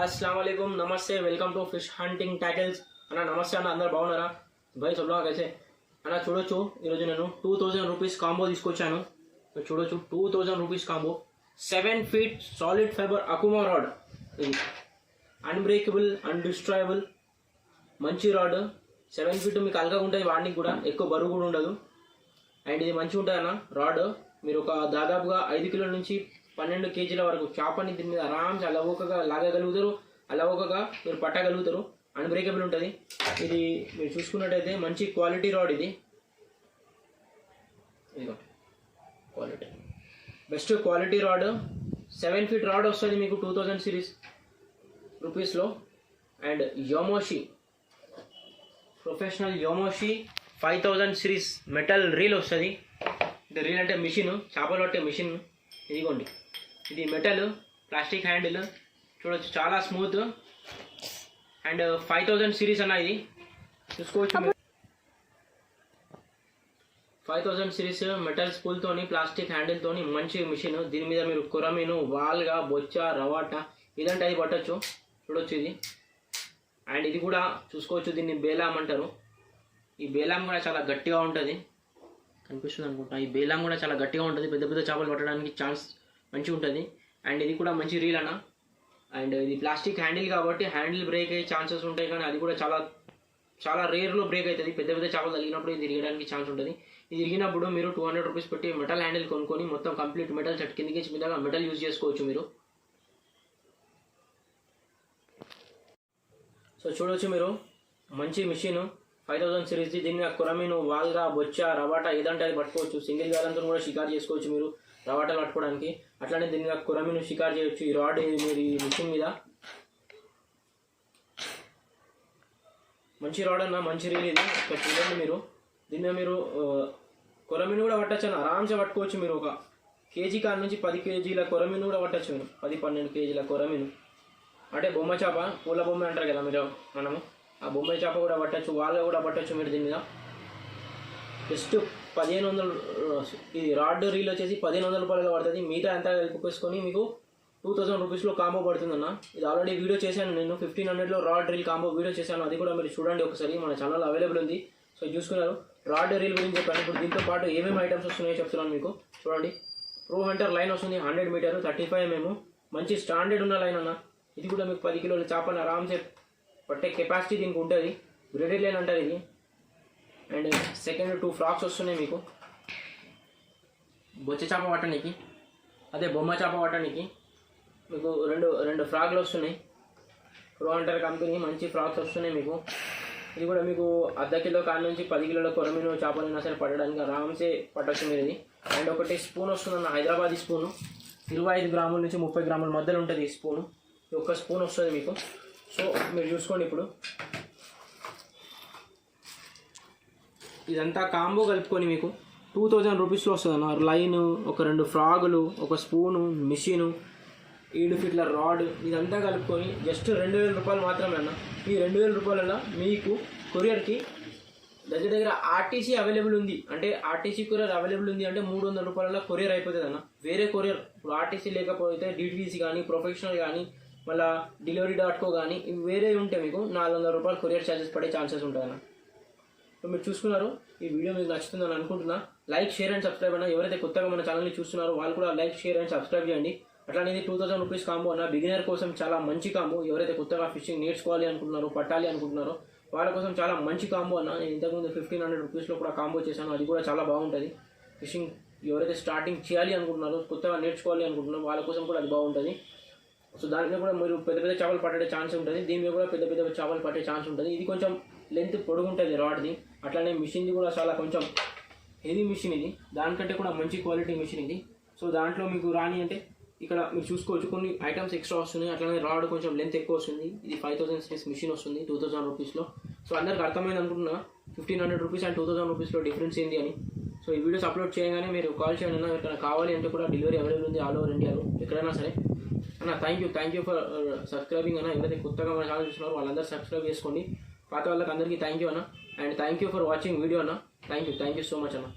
అస్సలం నమస్తే welcome to fish hunting tackles అన్న నమస్తే అన్న అందరు బాగున్నారా? భయ చూడగా కలిసే. అన్న చూడొచ్చు ఈరోజు నేను టూ థౌజండ్ రూపీస్ కాంబో తీసుకొచ్చాను. చూడొచ్చు two thousand rupees combo. Seven feet solid fibre Akuma rod ఇది అన్బ్రేకబుల్ అన్డిస్ట్రాయబుల్ మంచి రాడ్ సెవెన్ ఫీట్ మీకు అలగా ఉంటుంది వాడికి కూడా ఎక్కువ బరువు కూడా ఉండదు. అండ్ ఇది మంచిగా ఉంటుంది అన్న రాడ్ మీరు ఒక దాదాపుగా ఐదు కిలోల నుంచి పన్నెండు కేజీల వరకు చేపని దీని మీద ఆరామ్స్ అలవోకగా లాగగలుగుతారు. అలవోకగా మీరు పట్టగలుగుతారు. అన్బ్రేకబుల్ ఉంటుంది. ఇది మీరు చూసుకున్నట్టయితే మంచి క్వాలిటీ రాడ్ ఇది. ఇదిగో quality best quality rod seven feet rod వస్తుంది మీకు టూ థౌజండ్ సిరీస్ రూపీస్లో and Yomoshi professional Yomoshi five thousand series metal reel వస్తుంది. ఇది రీల్ అంటే మిషన్ చేపలు పట్టే మిషన్ ఇదిగోండి. ఇది మెటల్ ప్లాస్టిక్ హ్యాండిల్. చూడొచ్చు చాలా smooth. And five thousand series అన్న ఇది. చూసుకోవచ్చు ఫైవ్ థౌజండ్ సిరీస్ మెటల్ స్పూల్తోని ప్లాస్టిక్ హ్యాండిల్తోని మంచి మిషన్. దీని మీద మీరు కురమీను వాల్గా బొచ్చ రవాట ఇదంటే అది పట్టచ్చు. చూడొచ్చు ఇది. అండ్ ఇది కూడా చూసుకోవచ్చు దీన్ని బేలాం అంటారు. ఈ బేలాం కూడా చాలా గట్టిగా ఉంటుంది. అనిపిస్తుంది అనుకుంటా. ఈ బేలాం కూడా చాలా గట్టిగా ఉంటుంది. పెద్ద పెద్ద చేపలు పట్టడానికి ఛాన్స్ మంచిగా ఉంటుంది. అండ్ ఇది కూడా మంచి రీల్ అన్న. అండ్ ఇది ప్లాస్టిక్ హ్యాండిల్ కాబట్టి హ్యాండిల్ బ్రేక్ అయ్యే ఛాన్సెస్ ఉంటాయి కానీ అది కూడా చాలా చాలా రేర్లో బ్రేక్ అవుతుంది పెద్ద పెద్ద చేపలు తగిలినప్పుడు ఇది తిరగడానికి ఛాన్స్ ఉంటుంది. ఇది తిరిగినప్పుడు మీరు టూ హండ్రెడ్ రూపీస్ పెట్టి మెటల్ హ్యాండిల్ కొనుక్కొని మొత్తం కంప్లీట్ మెటల్ సెట్ కిందకి మీద మెటల్ యూజ్ చేసుకోవచ్చు మీరు. సో చూడవచ్చు మీరు. మంచి మిషన్ ఫైవ్ థౌసండ్ సిరీస్ దీన్ని కొరమీను వాల్గా బొచ్చ రవాటా ఏదంటే అది పట్టుకోవచ్చు. సింగిల్ గాలంతో కూడా షికార్ చేసుకోవచ్చు మీరు రవాటాలు పట్టుకోవడానికి. అట్లానే దీని కొరమీను కురమీను షికార్ చేయొచ్చు. ఈ రాడ్ మీరు ఈ మిషన్ మీద. మంచి రాడ్ అన్న మంచి రీల్ ఇది. ఇక్కడ చూడండి మీరు. దీని మీరు కొరమీను కూడా పట్టచ్చు అన్న. ఆరామ్సే పట్టుకోవచ్చు మీరు ఒక కేజీ కాడ నుంచి పది కేజీల కొరమీను కూడా పట్టచ్చు మీరు. పది పన్నెండు కేజీల కొరమీను. అంటే బొమ్మ చేప పూల బొమ్మ అంటారు కదా మీరు మనము. ఆ బొమ్మ చేప కూడా పట్టచ్చు వాళ్ళ కూడా పట్టచ్చు మీరు దీని మీద. జస్ట్ పదిహేను వందలు ఇది రాడ్ రీల్ వచ్చేసి పదిహేను వందల రూపాయలు పడుతుంది. మిగతా అంతా కలిపేసుకొని మీకు టూ థౌసండ్ రూపీస్లో కాంబో పడుతుందన్న. ఇది ఆల్రెడీ వీడియో చేశాను నేను. ఫిఫ్టీన్ హండ్రెడ్లో రాడ్ రీల్ కాంబో వీడియో చేశాను. అది కూడా మీరు చూడండి ఒకసారి. మన ఛానల్ అవైలబుల్ ఉంది. సో చూసుకున్నారు. రాడ్ రీల్ గురించి చెప్పాను. ఇప్పుడు దీంతో పాటు ఏమేమి ఐటమ్స్ వస్తున్నాయో చెప్తున్నాను మీకు. చూడండి. ప్రో హంటర్ లైన్ వస్తుంది hundred metre thirty five MM. మంచి స్టాండర్డ్ ఉన్న లైన్ అన్న. ఇది కూడా మీకు పది కిలోల చేపని ఆరామ్సే పట్టే కెపాసిటీ దీనికి ఉంటుంది. గ్రేడెడ్ లైన్ అంటారు ఇది. అండ్ సెకండ్ టూ ఫ్రాక్స్ వస్తున్నాయి మీకు. బొచ్చ చేప పట్టడానికి అదే బొమ్మ చేప పట్టడానికి మీకు రెండు రెండు ఫ్రాక్లు వస్తున్నాయి. ప్రో అంటర్ కంపెనీ మంచి ఫ్రాక్స్ వస్తున్నాయి మీకు. ఇది కూడా మీకు అర్ధ కిలో కాడి నుంచి పది కిలోల కొరమీను చేపలైనా సరే పట్టడానికి ఆరామ్సే పట్టచ్చు మీరు ఇది. అండ్ ఒకటి స్పూన్ వస్తుందన్న హైదరాబాదీ స్పూను ఇరవై ఐదు గ్రాముల నుంచి ముప్పై గ్రాముల మధ్యలో ఉంటుంది ఈ స్పూను ఒక్క స్పూన్ వస్తుంది మీకు. సో మీరు చూసుకోండి ఇప్పుడు. ఇదంతా కాంబో కలుపుకొని మీకు టూ థౌజండ్ రూపీస్లో వస్తుంది అన్న. లైన్ ఒక రెండు ఫ్రాగులు ఒక స్పూను మిషను ఏడు ఫీట్ల రాడ్ ఇదంతా కలుపుకొని జస్ట్ రెండు వేల రూపాయలు మాత్రమే అన్న. ఈ రెండు వేల రూపాయలలో మీకు కొరియర్కి దగ్గర దగ్గర ఆర్టీసీ అవైలబుల్ ఉంది. అంటే ఆర్టీసీ కొరియర్ అవైలబుల్ ఉంది అంటే మూడు వందల రూపాయల కొరియర్ అయిపోతుంది అన్న వేరే కొరియర్ ఇప్పుడు ఆర్టీసీ లేకపోతే డిటిసి కానీ ప్రొఫెషనల్ కానీ మళ్ళీ డెలివరీ డాట్ కో కానీ ఇవి వేరే ఉంటే మీకు నాలుగు వందల రూపాయలు కొరియర్ ఛార్జెస్ పడే ఛాన్సెస్ ఉంటుంది అన్న. మీరు చూసుకున్నారు ఈ వీడియో మీకు నచ్చుతుందని అనుకుంటున్నా. లైక్ షేర్ అండ్ సబ్స్క్రైబ్ అన్న. ఎవరైతే కొత్తగా మన ఛానల్ని చూస్తున్నారో వాళ్ళు కూడా లైక్ షేర్ అండ్ సబ్స్క్రైబ్ చేయండి. అట్లానే ఇది టూ థౌసండ్ రూపీస్ కాంబో అన్న. బిగినర్ కోసం చాలా మంచి కాంబో ఎవరైతే కొత్తగా ఫిషింగ్ నేర్చుకోవాలి అనుకుంటున్నారో పట్టాలి అనుకుంటున్నారో వాళ్ళ కోసం చాలా మంచి కాంబో అన్న. నేను ఇంతకుముందు ఫిఫ్టీన్ హండ్రెడ్ రూపీస్లో కూడా కాంబో చేశాను. అది కూడా చాలా బాగుంటుంది. ఫిషింగ్ ఎవరైతే స్టార్టింగ్ చేయాలి అనుకుంటున్నారో కొత్తగా నేర్చుకోవాలి అనుకుంటున్నారో వాళ్ళ కోసం కూడా అది బాగుంటుంది. సో దాంట్లో కూడా మీరు పెద్ద పెద్ద చేపలు పట్టే ఛాన్స్ ఉంటుంది. దీని మీద కూడా పెద్ద పెద్ద చేపలు పట్టే ఛాన్స్ ఉంటుంది. ఇది కొంచెం లెంత్ పొడుగుంటుంది రాడ్ది అట్లానే మిషన్ది కూడా చాలా కొంచెం హెవీ మిషన్ ఇది. దానికంటే కూడా మంచి క్వాలిటీ మిషన్ ఇది. సో దాంట్లో మీకు రాని అంటే ఇక్కడ మీరు చూసుకోవచ్చు కొన్ని ఐటమ్స్ ఎక్స్ట్రా వస్తున్నాయి. అట్లానే రాడ్ కొంచెం లెంత్ ఎక్కువ వస్తుంది. ఇది ఫైవ్ థౌసండ్ సైజ్ మిషన్ వస్తుంది టూ థౌసండ్ రూపీస్లో సో అందరికి అర్థమైంది అనుకుంటున్నా. Fifteen hundred rupees and two thousand రూపీస్లో డిఫరెన్స్ ఏంటి అని. సో ఈ వీడియోస్ అప్లోడ్ చేయగానే మీరు కాల్ చేయండి ఎక్కడ కావాలి అంటే కూడా డెలివరీ అవైలబుల్ ఉంది ఆల్ ఓవర్ ఇండియాలో ఎక్కడైనా సరే. అన్న thank you thank you for subscribing అన్న. ఎవరైతే కొత్తగా మన ఛానల్ చూస్తున్నారో వాళ్ళందరూ సబ్స్క్రైబ్ చేసుకోండి. పాత వాళ్ళకి అందరికీ థ్యాంక్ యూ అన్న. And thank you for watching video అన్న. Thank you thank you so much అన్న.